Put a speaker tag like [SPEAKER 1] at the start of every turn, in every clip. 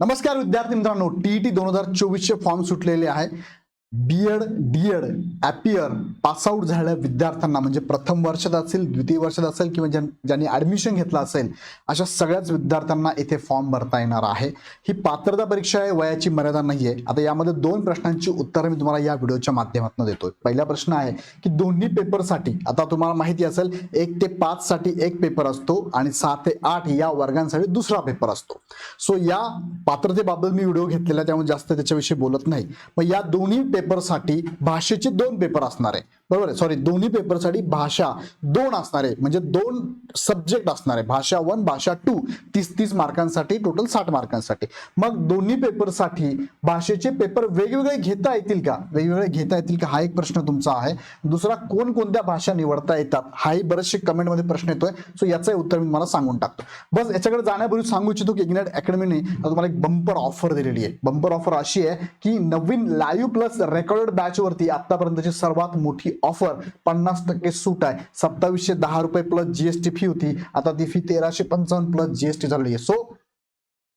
[SPEAKER 1] नमस्कार विद्यार्थी मित्रांनो टी ई टी दोन हजार चोवीसचे फॉर्म सुटलेले आहे. बीएड डीएड ॲपियर पासआउट झालेल्या विद्यार्थ्यांना म्हणजे प्रथम वर्षात असेल द्वितीय वर्षात असेल किंवा ज्यां- ज्यांनी ॲडमिशन घेतलं असेल अशा सगळ्याच विद्यार्थ्यांना इथे फॉर्म भरता येणार आहे. ही पात्रता परीक्षा आहे वयाची मर्यादा नाही आहे आता यामध्ये दोन प्रश्नांची उत्तरं मी तुम्हाला या व्हिडिओच्या माध्यमातून देतोय. पहिला प्रश्न आहे की दोन्ही पेपरसाठी आता तुम्हाला माहिती असेल एक ते पाच साठी एक पेपर असतो आणि सहा ते आठ या वर्गांसाठी दुसरा पेपर असतो. सो या पात्रतेबाबत मी व्हिडिओ घेतलेला आहे, त्यामुळे जास्त त्याच्याविषयी बोलत नाही. मग या दोन्ही पेपरसाठी भाषेचे दोन पेपर असणार आहे. बरोबर आहे. सॉरी दोन्ही पेपरसाठी भाषा दोन असणार आहे. म्हणजे दोन सब्जेक्ट असणार आहे. भाषा वन भाषा टू तीस तीस मार्कांसाठी टोटल साठ मार्कांसाठी. मग दोन्ही पेपरसाठी भाषेचे पेपर वेगवेगळे घेता येतील का? वेगवेगळे घेता येतील का? हा एक प्रश्न तुमचा आहे. दुसरा कोणकोणत्या भाषा निवडता येतात? हाही बरेचसे कमेंटमध्ये प्रश्न येतोय. सो याचं उत्तर मी तुम्हाला सांगून टाकतो. बस याच्याकडे जाण्यापूर्वी सांगू इच्छितो की इग्नेट अकॅडमीने तुम्हाला एक बंपर ऑफर दिलेली आहे. बंपर ऑफर अशी आहे की नवीन लाईव्ह प्लस रेकॉर्डेड बॅचवरती आतापर्यंतची सर्वात मोठी ऑफर पन्नास टक्के सूट आहे. सत्तावीसशे दहा रुपये प्लस जीएसटी फी होती. आता ती फी तेराशे पंचावन्न प्लस जीएसटी झालेली आहे. सो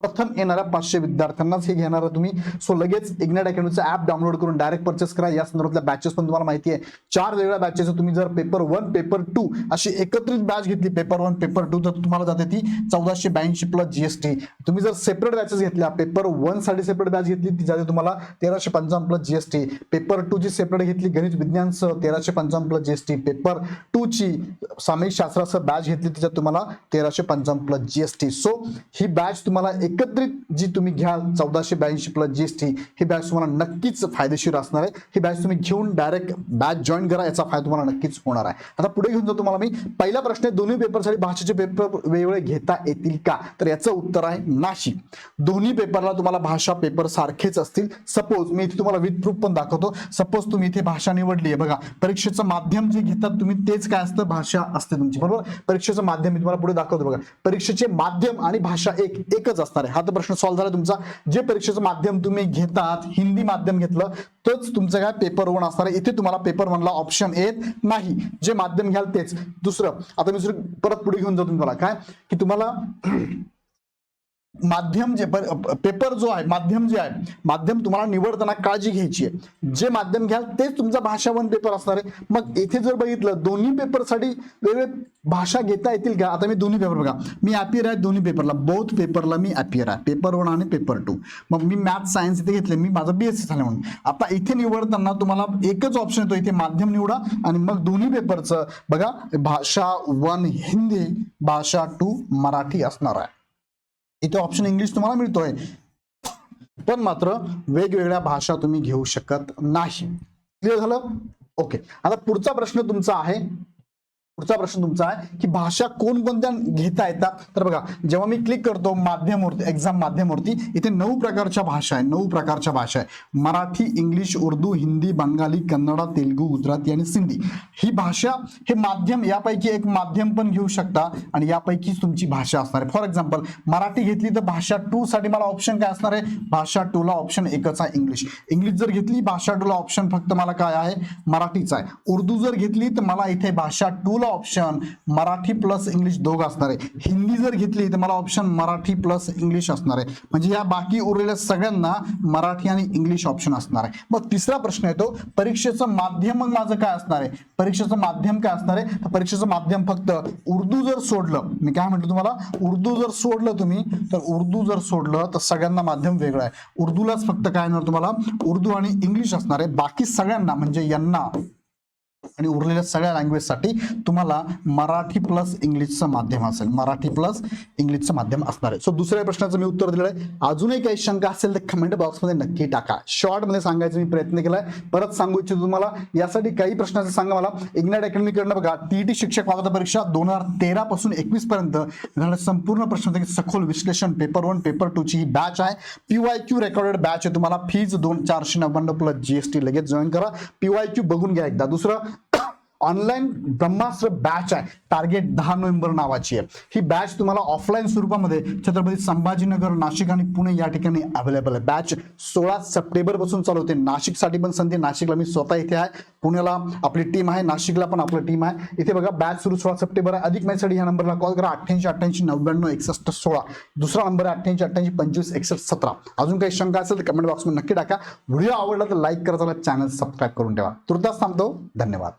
[SPEAKER 1] प्रथम येणाऱ्या पाचशे विद्यार्थ्यांनाच हे घेणार तुम्ही. सो लगेच इग्नेट अकॅडमीचं ऍप डाउनलोड करून डायरेक्ट परचेस करा. या संदर्भातल्या बॅचेस पण तुम्हाला माहिती आहे. चार वेगळ्या बॅचेस तुम्ही जर पेपर वन पेपर टू अशी एकत्रित बॅच घेतली पेपर वन पेपर टू तर तुम्हाला जाते ती चौदाशे ब्याऐंशी प्लस जीएसटी तुम्ही जर सेपरेट बॅचेस घेतल्या पेपर वनसाठी सेपरेट बॅच घेतली ती जाते तुम्हाला तेराशे पंचावन्न प्लस जीएसटी पेपर टू ची सेपरेट घेतली गणित विज्ञान सह तेराशे पंचावन्न प्लस जीएसटी पेपर टू ची सामायिक शास्त्रासह बॅच घेतली तिच्यात तुम्हाला तेराशे पंचावन्न प्लस जीएसटी सो ही बॅच तुम्हाला एकत्रित जी तुम्ही घ्याल चौदाशे ब्याऐंशी प्लस जीएसटी ही बॅच तुम्हाला नक्कीच फायदेशीर असणार आहे. ही बॅच तुम्ही घेऊन डायरेक्ट बॅच जॉईन करा याचा फायदा तुम्हाला नक्कीच होणार आहे. आता पुढे घेऊन जातो तुम्हाला मी. पहिला प्रश्न आहे दोन्ही पेपरसाठी भाषेचे पेपर वेगवेगळे घेता येतील का? तर याचं उत्तर आहे नाशिक. दोन्ही पेपरला तुम्हाला भाषा पेपर सारखेच असतील. सपोज मी इथे तुम्हाला विथ प्रूफ पण दाखवतो. सपोज तुम्ही इथे भाषा निवडली आहे बघा परीक्षेचं माध्यम जे घेतात तुम्ही तेच काय असतं? भाषा असते तुमची. बरोबर? परीक्षेचं माध्यम मी तुम्हाला पुढे दाखवतो बघा. परीक्षेचे माध्यम आणि भाषा एक एकच असतात असणार आहे. हा तर प्रश्न सॉल्व्ह झाला तुमचा. जे परीक्षेचं माध्यम तुम्ही घेतात हिंदी माध्यम घेतलं तोच तुमचं काय पेपर वन असणार आहे. इथे तुम्हाला पेपर वनला ऑप्शन येत नाही. जे माध्यम घ्याल तेच. दुसरं आता मी परत पुढे घेऊन जातो तुम्हाला. काय? की तुम्हाला माध्यम जे पेपर जो आहे माध्यम जे आहे माध्यम तुम्हाला निवडताना काळजी घ्यायची आहे. जे माध्यम घ्याल तेच तुमचा भाषा वन पेपर असणार आहे. मग इथे जर बघितलं दोन्ही पेपरसाठी वेगळे भाषा घेता येतील का? आता मी दोन्ही पेपर बघा. मी अपियर आहे दोन्ही पेपरला. बोथ पेपरला मी अपियर आहे. पेपर वन आणि पेपर टू मग मी मॅथ सायन्स इथे घेतले. मी माझं बीएससी झालं म्हणून. आता इथे निवडताना तुम्हाला एकच ऑप्शन येतो. इथे माध्यम निवडा आणि मग दोन्ही पेपरचं बघा. भाषा वन हिंदी भाषा टू मराठी असणार आहे. इथे ऑप्शन इंग्लिश तुम्हाला मिळतोय. पण मात्र वेगवेगळ्या भाषा तुम्ही घेऊ शकत नाही. क्लिअर झालं? ओके आता पुढचा प्रश्न तुमचा आहे. पुढचा प्रश्न तुमचा आहे की भाषा कोणकोणत्या घेता येतात? तर बघा जेव्हा मी क्लिक करतो माध्यमवरती एक्झाम माध्यमवरती इथे नऊ प्रकारच्या भाषा आहे नऊ प्रकारच्या भाषा आहे. मराठी इंग्लिश उर्दू हिंदी बंगाली कन्नडा तेलगू गुजराती आणि सिंधी. ही भाषा हे माध्यम यापैकी एक माध्यम पण घेऊ शकता आणि यापैकीच तुमची भाषा असणार आहे. फॉर एक्झाम्पल मराठी घेतली तर भाषा टू साठी मला ऑप्शन काय असणार आहे? भाषा टू ला ऑप्शन एकच आहे इंग्लिश इंग्लिश जर घेतली भाषा टू ला ऑप्शन फक्त मला काय आहे? मराठीचा आहे. उर्दू जर घेतली तर मला इथे भाषा टू ला ऑप्शन मराठी प्लस इंग्लिश दोघं असणार आहे. हिंदी जर घेतली तर मला ऑप्शन मराठी प्लस इंग्लिश असणार आहे. म्हणजे या बाकी उरलेल्या सगळ्यांना मराठी आणि इंग्लिश ऑप्शन असणार आहे. मग तिसरा प्रश्न येतो परीक्षेचं माध्यम मग माझं काय असणार आहे? परीक्षेचं माध्यम काय असणार आहे? तर परीक्षेचं माध्यम फक्त उर्दू जर सोडलं मी काय म्हणतो तुम्हाला? उर्दू जर सोडलं तुम्ही तर उर्दू जर सोडलं तर सगळ्यांना माध्यम वेगळं आहे. उर्दूलाच फक्त काय येणार तुम्हाला? उर्दू आणि इंग्लिश असणार आहे. बाकी सगळ्यांना म्हणजे यांना आणि उरलेल्या सगळ्या लँग्वेजसाठी तुम्हाला मराठी प्लस इंग्लिशचं माध्यम असेल. मराठी प्लस इंग्लिशचं माध्यम असणार आहे. सो दुसऱ्या प्रश्नाचं मी उत्तर दिलं आहे. अजूनही काही शंका असेल तर कमेंट बॉक्समध्ये नक्की टाका. शॉर्टमध्ये सांगायचा मी प्रयत्न केलाय. परत सांगू इच्छितो तुम्हाला. यासाठी काही प्रश्नाचं सांगा मला. इग्नाइट अकॅडमीकडनं बघा. टी शिक्षक पात्रता परीक्षा दोन हजार तेरा पासून एकवीस पर्यंत. संपूर्ण प्रश्न सखोल विश्लेषण पेपर वन पेपर टू ची ही बॅच आहे. पीवाय क्यू रेकॉर्डेड बॅच आहे तुम्हाला. फीज दोन चारशे नव्याण्णव प्लस जीएसटी लगेच जॉईन करा. पीवाय क्यू बघून घ्या एकदा. दुसरं ऑनलाईन ब्रह्मास्त्र बॅच आहे. टार्गेट दहा नोव्हेंबर नावाची आहे. ही बॅच तुम्हाला ऑफलाईन स्वरूपामध्ये छत्रपती संभाजीनगर नाशिक आणि पुणे या ठिकाणी अवेलेबल आहे. बॅच सोळा सप्टेंबरपासून चालू होते. नाशिकसाठी पण संधी नाशिकला मी स्वतः इथे आहे. पुण्याला आपली टीम आहे नाशिकला पण आपली टीम आहे. इथे बघा बॅच सुरू सोळा सप्टेंबर आहे. अधिक माहितीसाठी या नंबरला कॉल करा. अठ्ठ्याऐंशी अठ्ठ्याऐंशी नव्याण्णव एकसष्ट सोळा. दुसरा नंबर आहे अठ्ठ्याऐंशी अठ्ठ्याऐंशी पंचवीस एकसष्ट सतरा. अजून काही शंका असेल तर कमेंट बॉक्समध्ये नक्की टाका. व्हिडिओ आवडला तर लाईक करा चॅनल सबस्क्राईब करून ठेवा. तुर्तास थांबतो. धन्यवाद.